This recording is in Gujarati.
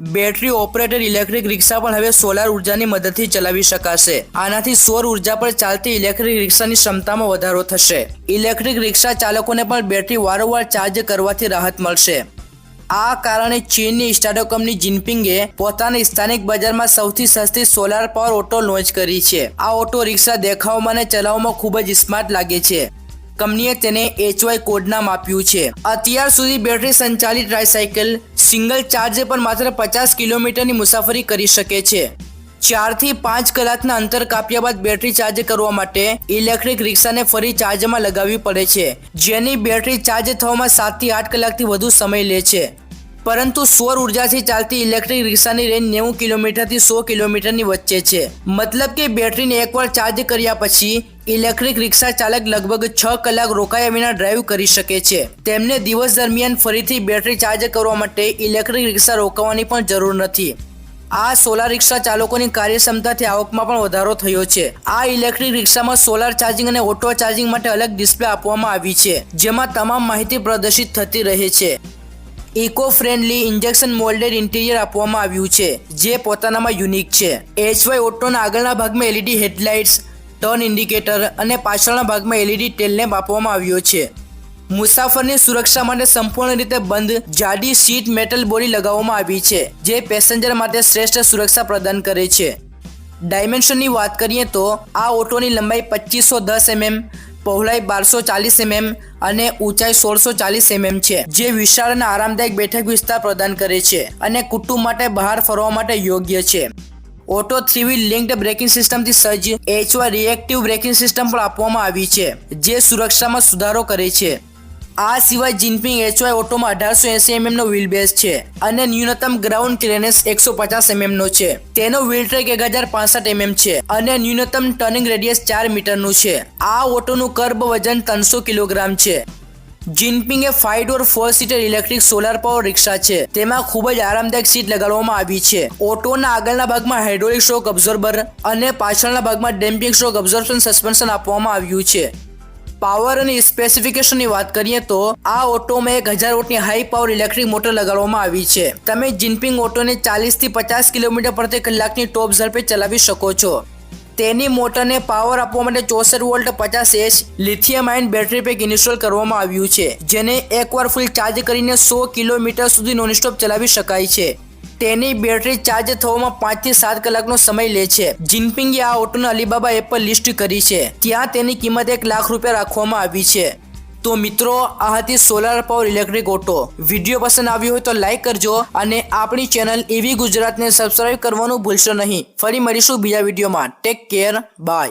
બેટરી ઓપરેટેડ ઇલેક્ટ્રિક રિક્ષા પણ હવે સોલાર ઉર્જાની મદદથી ચલાવી શકાશે. આનાથી સૌર ઊર્જા પર ચાલતી ઇલેક્ટ્રિક રિક્ષાની ક્ષમતામાં વધારો થશે. ઇલેક્ટ્રિક રિક્ષા ચાલકોને પણ બેટરી વારંવાર ચાર્જ કરવાથી રાહત મળશે. આ કારણે ચીનની સ્ટાર્ટઅપ કંપની જિનપિંગે પોતાની સ્થાનિક બજારમાં સૌથી સસ્તી સોલાર પાવર ઓટો લોન્ચ કરી છે. આ ઓટો રિક્ષા દેખાવમાં અને ચલાવવામાં ખૂબ જ સ્માર્ટ લાગે છે. કંપનીએ તેને એચવાય કોડ નામ આપ્યું છે. અત્યાર સુધી બેટરી સંચાલિત ટ્રાયસાયકલ સિંગલ ચાર્જે પણ માત્ર પચાસ કિલોમીટરની મુસાફરી કરી શકે છે. ચારથી પાંચ કલાકના અંતર કાપ્યા બાદ બેટરી ચાર્જ કરવા માટે ઇલેક્ટ્રિક રિક્ષાને ફરી ચાર્જમાં લગાવવી પડે છે. જેની બેટરી ચાર્જ થવામાં સાતથી આઠ કલાકથી વધુ સમય લે છે. પરંતુ સૌર ઉર્જાથી ચાલતી ઇલેક્ટ્રિક રિક્ષાની રેન્જ નેવું કિલોમીટરથી સો કિલોમીટરની વચ્ચે છે. મતલબ કે બેટરીને એકવાર ચાર્જ કર્યા પછી ઇલેક્ટ્રિક રિક્ષા ચાલક લગભગ છ કલાક રોકાયા વિના ડ્રાઈવ કરી શકે છે. તેમને દિવસ દરમિયાન ફરીથી બેટરી ચાર્જ કરવા માટે ઇલેક્ટ્રિક રિક્ષા રોકાવાની પણ જરૂર નથી. આ સોલાર રિક્ષા ચાલકોની કાર્યક્ષમતાથી આવકમાં પણ વધારો થયો છે. આ ઇલેક્ટ્રિક રિક્ષામાં સોલાર ચાર્જિંગ અને ઓટો ચાર્જિંગ માટે અલગ ડિસ્પ્લે આપવામાં આવી છે, જેમાં તમામ માહિતી પ્રદર્શિત થતી રહે છે. Eco friendly injection moulded interior આપવામાં આવ્યું છે, જે પોતાનામાં યુનિક છે. એચવાય ઓટોના આગળના ભાગમાં એલઈડી હેડલાઇટ્સ, ટર્ન ઇન્ડિકેટર અને પાછળના ભાગમાં એલઈડી ટેલ લેમ્પ આપવામાં આવ્યો છે. મુસાફરની સુરક્ષા માટે સંપૂર્ણ રીતે બંધ, જાડી સીટ મેટલ બોડી લગાવવામાં આવી છે, જે પેસેન્જર માટે શ્રેષ્ઠ સુરક્ષા પ્રદાન કરે છે. ડાયમેન્શનની વાત કરીએ તો, આ ઓટોની લંબાઈ પચીસો દસ એમએમ પહોળાઈ બારસો ચાલીસ એમએમ અને ઊંચાઈ સોળસો ચાલીસ એમએમ છે, જે વિશાળ અને આરામદાયક બેઠક વિસ્તાર પ્રદાન કરે છે અને કુટુંબ માટે બહાર ફરવા માટે યોગ્ય છે. Auto three wheel linked braking સિસ્ટમથી સજ્જ એચવા રિએક્ટિવ બ્રેકિંગ સિસ્ટમ પણ આપવામાં આવી છે, જે સુરક્ષામાં સુધારો કરે છે. આ સિવાય જિનપિંગ એચવાય ઓટોમાં અઢારસો એસી એમએમ નો વ્હીલ બેઝ છે અને ન્યૂનતમ ગ્રાઉન્ડ ક્લિયરન્સ એકસો પચાસ એમએમ નો છે. તેનો વ્હીલ ટ્રેક એક હજાર પાસઠ એમએમ છે અને ન્યૂનતમ ટર્નિંગ રેડિયસ ચાર મીટરનું છે. આ ઓટોનું કર્બ વજન ત્રણસો કિલોગ્રામ છે. જિનપિંગ એ five door four seater electric solar power rickshaw છે. તેમાં ખૂબ જ આરામદાયક સીટ લગાડવામાં આવી છે. ઓટોના આગળના ભાગમાં હાઇડ્રોલિક શોક અબ્ઝોર્બર અને પાછળના ભાગમાં ડેમ્પિંગ શોક અબ્ઝોર્પ્શન સસ્પેન્શન આપવામાં આવ્યું છે. પાવર અને સ્પેસિફિકેશનની વાત કરીએ તો આ ઓટોમાં એક હજાર વોટની હાઈ પાવર ઇલેક્ટ્રિક મોટર લગાડવામાં આવી છે. તમે જિનપિંગ ઓટોને ચાલીસથી પચાસ કિલોમીટર પ્રતિ કલાકની ટોપ ઝડપે ચલાવી શકો છો. તેની મોટરને પાવર આપવા માટે ચોસઠ વોલ્ટ પચાસ H lithium ion battery pack install કરવામાં આવ્યું છે, જેને એકવાર ફૂલ ચાર્જ કરીને સો કિલોમીટર સુધી નોનસ્ટોપ ચલાવી શકાય છે. તેની બેટરી ચાર્જ થવામાં પાંચથી સાત કલાકનો સમય લે છે. જિનપિંગે આ ઓટોને અલીબાબા એપ પર લિસ્ટ કરી છે. ત્યાં તેની કિંમત એક લાખ રૂપિયા રાખવામાં આવી છે. તો મિત્રો, આ હતી solar power electric auto video પસંદ આવ્યો હોય તો લાઈક કરજો અને આપણી ચેનલ એવી ગુજરાતને સબસ્ક્રાઈબ કરવાનું ભૂલશો નહીં. ફરી મળીશું બીજા વિડીયોમાં. Take care bye